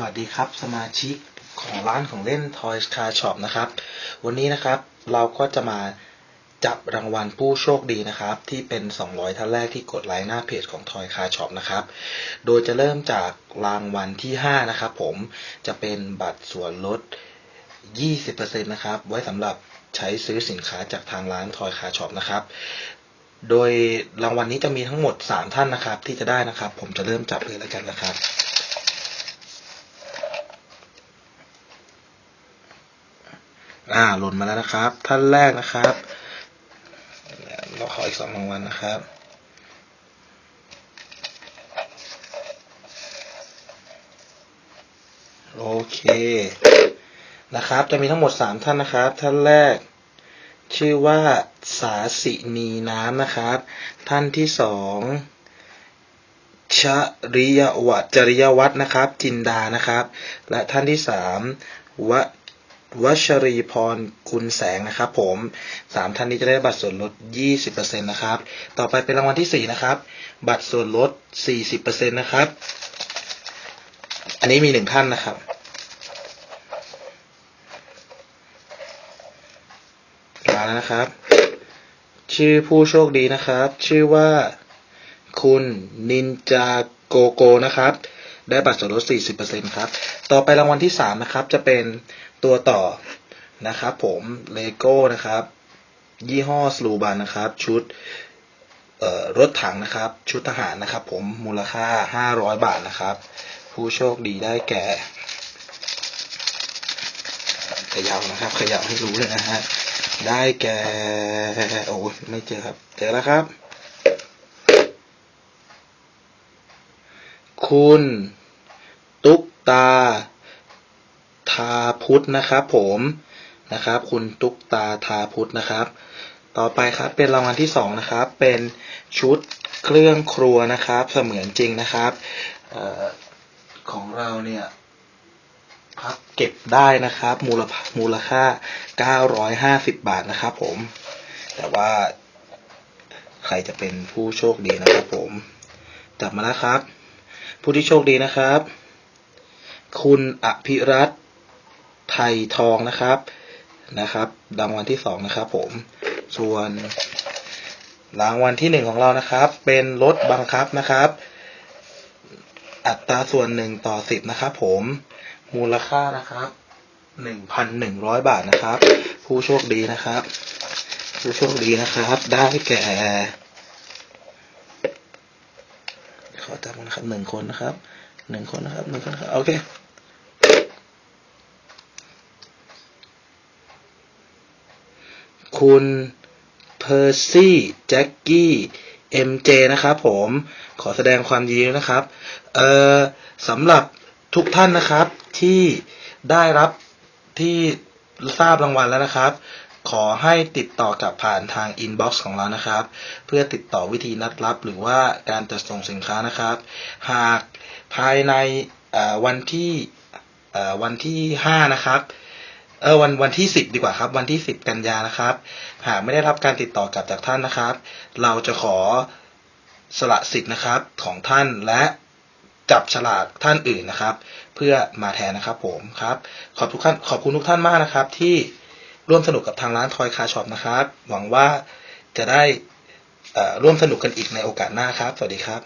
สวัสดีครับสมาชิกของร้านของเล่น Toys Car Shop นะครับ วันนี้นะครับเราก็จะมาจับรางวัลผู้โชคดีนะครับ ที่เป็น 200 ท่านแรกที่กดไลค์หน้าเพจของ Toy Car Shop นะครับ โดยจะเริ่มจากรางวัลที่ 5 นะครับผมจะเป็นบัตรส่วนลด 20%นะครับ ไว้สำหรับใช้ซื้อสินค้าจากทางร้าน Toy Car Shop นะครับโดยรางวัลนี้จะมีทั้งหมด 3 ท่านนะครับ ที่จะได้นะครับ ผมจะเริ่มจับเลยแล้วกันนะครับ อ่าหล่นมาแล้วนะครับ ท่านแรกนะครับ เราขออีกสองรางวัลนะครับ โอเคนะครับ จะมีทั้งหมดสามท่านนะครับ ท่านแรก ชื่อว่าสาสินีน้ำนะครับ ท่านที่สองชริยวัจริยวัฒน์นะครับ จินดานะครับ และท่านที่สามว วชรีพรคุณแสงนะครับผมสามท่านนี้จะได้บัตรส่วนลด 20%นะครับ ต่อไปเป็นรางวัลที่สี่นะครับ บัตรส่วนลด 40%นะครับ อันนี้มีหนึ่งท่านนะครับ มาแล้วนะครับ ชื่อผู้โชคดีนะครับ ชื่อว่าคุณนินจาโกโกนะครับ ได้บัตรส่วนลด 40%ครับ ต่อไปรางวัลที่ 3 นะครับ จะเป็น ตัวต่อนะครับผมเลโก้นะครับ ยี่ห้อสลูบันนะครับ ชุดรถถังนะครับ ชุดทหารนะครับ ผมมูลค่า 500 บาทนะครับ ผู้โชคดีได้แก่ขยับนะครับขยับให้รู้เลยนะฮะได้แก่โอ้ไม่เจอครับ เจอแล้วครับ คุณ ตุ๊กตา ทาพุทธนะครับ ผมนะครับ คุณตุ๊กตาทาพุทธนะครับ ต่อไปครับเป็นรางวัลที่สองนะครับ เป็นชุดเครื่องครัวนะครับ เสมือนจริงนะครับออของเราเนี่ยพับเก็บได้นะครับ มูลมูลค่า 950 บาทนะครับ ผม แต่ว่าใครจะเป็นผู้โชคดีนะครับ ผมจับมาแล้วครับ ผู้ที่โชคดีนะครับ คุณอภิรัตน์ ไทยทองนะครับนะครับรางวัลที่สองนะครับ ผมส่วนรางวัลที่หนึ่งของเรานะครับ เป็นรถบังคับนะครับ อัตราส่วนหนึ่งต่อสิบนะครับ ผมมูลค่านะครับหนึ่งพันหนึ่งร้อยบาทนะครับ ผู้โชคดีนะครับ ผู้โชคดีนะครับ ได้แก่ขอจับนะครับหนึ่งคนนะครับหนึ่งคนนะครับหนึ่งคนนะครับโอเค คุณเพอร์ซี่แจ็คกี้เอ็มเจนะครับผมขอแสดงความยินดีนะครับเอ่อสำหรับทุกท่านนะครับที่ได้รับที่ทราบรางวัลแล้วนะครับ ขอให้ติดต่อกับผ่านทางอินบ็อกซ์ของเรานะครับ เพื่อติดต่อวิธีนัดรับหรือว่าการจัดส่งสินค้านะครับ หากภายในวันที่วันที่ห้านะครับ เออวันวันที่สิบดีกว่าครับ วันที่สิบกันยานะครับ หากไม่ได้รับการติดต่อกลับจากท่านนะครับ เราจะขอสละสิทธิ์นะครับของท่านและจับฉลากท่านอื่นนะครับ เพื่อมาแทนนะครับผมครับ ขอบทุกท่านขอบคุณทุกท่านมากนะครับ ที่ร่วมสนุกกับทางร้านทอยคาช็อปนะครับ หวังว่าจะได้ร่วมสนุกกันอีกในโอกาสหน้าครับ สวัสดีครับ